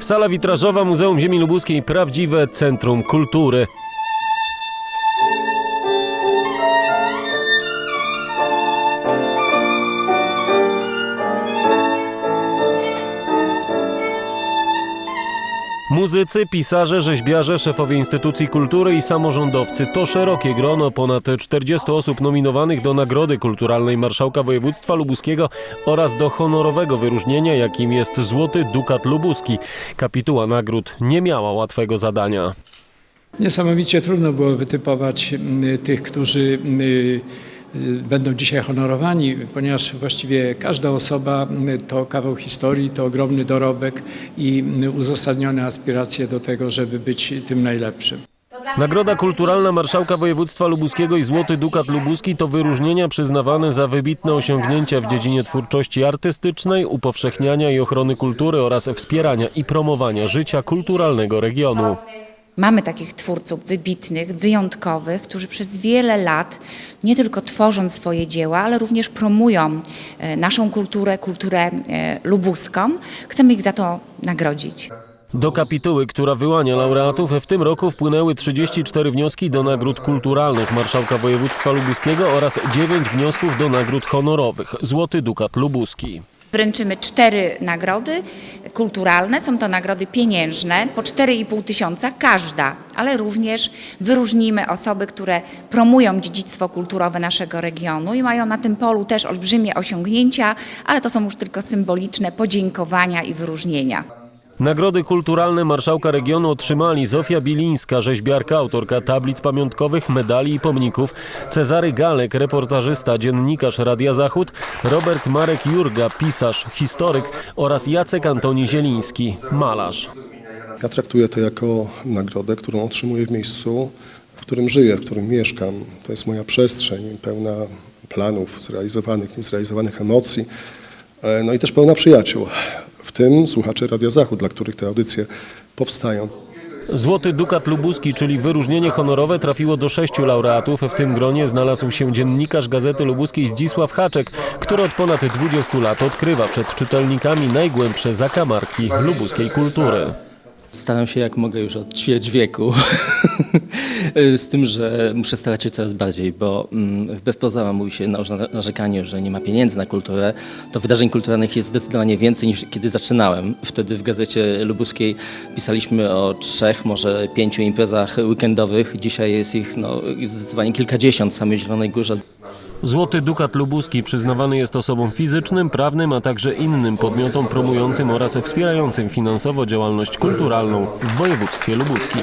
Sala witrażowa Muzeum Ziemi Lubuskiej prawdziwe centrum kultury. Muzycy, pisarze, rzeźbiarze, szefowie instytucji kultury i samorządowcy to szerokie grono ponad 40 osób nominowanych do Nagrody Kulturalnej Marszałka Województwa Lubuskiego oraz do honorowego wyróżnienia, jakim jest Złoty Dukat Lubuski. Kapituła nagród nie miała łatwego zadania. Niesamowicie trudno było wytypować mm, tych, którzy mm, będą dzisiaj honorowani, ponieważ właściwie każda osoba mm, to kawał historii, to ogromny dorobek i mm, uzasadnione aspiracje do tego, żeby być tym najlepszym. Nagroda Kulturalna Marszałka Województwa Lubuskiego i Złoty Dukat Lubuski to wyróżnienia przyznawane za wybitne osiągnięcia w dziedzinie twórczości artystycznej, upowszechniania i ochrony kultury oraz wspierania i promowania życia kulturalnego regionu. Mamy takich twórców wybitnych, wyjątkowych, którzy przez wiele lat nie tylko tworzą swoje dzieła, ale również promują e, naszą kulturę, kulturę e, lubuską. Chcemy ich za to nagrodzić. Do kapituły, która wyłania laureatów, w tym roku wpłynęły 34 wnioski do nagród kulturalnych Marszałka Województwa Lubuskiego oraz 9 wniosków do nagród honorowych Złoty Dukat Lubuski. Wręczymy cztery nagrody kulturalne, są to nagrody pieniężne, po 4,5 tysiąca każda, ale również wyróżnimy osoby, które promują dziedzictwo kulturowe naszego regionu i mają na tym polu też olbrzymie osiągnięcia, ale to są już tylko symboliczne podziękowania i wyróżnienia. Nagrody kulturalne marszałka regionu otrzymali Zofia Bilińska, rzeźbiarka, autorka tablic pamiątkowych, medali i pomników, Cezary Galek, reportażysta, dziennikarz Radia Zachód, Robert Marek Jurga, pisarz, historyk oraz Jacek Antoni Zieliński, malarz. Ja traktuję to jako nagrodę, którą otrzymuję w miejscu, w którym żyję, w którym mieszkam. To jest moja przestrzeń pełna planów zrealizowanych, niezrealizowanych emocji, e, no i też pełna przyjaciół, w tym słuchaczy Radia Zachód, dla których te audycje powstają. Złoty Dukat Lubuski, czyli wyróżnienie honorowe, trafiło do sześciu laureatów. W tym gronie znalazł się dziennikarz Gazety Lubuskiej Zdzisław Haczek, który od ponad 20 lat odkrywa przed czytelnikami najgłębsze zakamarki lubuskiej kultury. Staram się jak mogę już od ćwierć wieku, z tym, że muszę starać się coraz bardziej, bo mm, wbrew pozorom mówi się na narzekaniu, że nie ma pieniędzy na kulturę, to wydarzeń kulturalnych jest zdecydowanie więcej niż kiedy zaczynałem. Wtedy w Gazecie Lubuskiej pisaliśmy o trzech, może pięciu imprezach weekendowych. Dzisiaj jest ich no, zdecydowanie kilkadziesiąt w samej Zielonej Górze. Złoty Dukat Lubuski przyznawany jest osobom fizycznym, prawnym, a także innym podmiotom promującym oraz wspierającym finansowo działalność kulturalną w województwie lubuskim.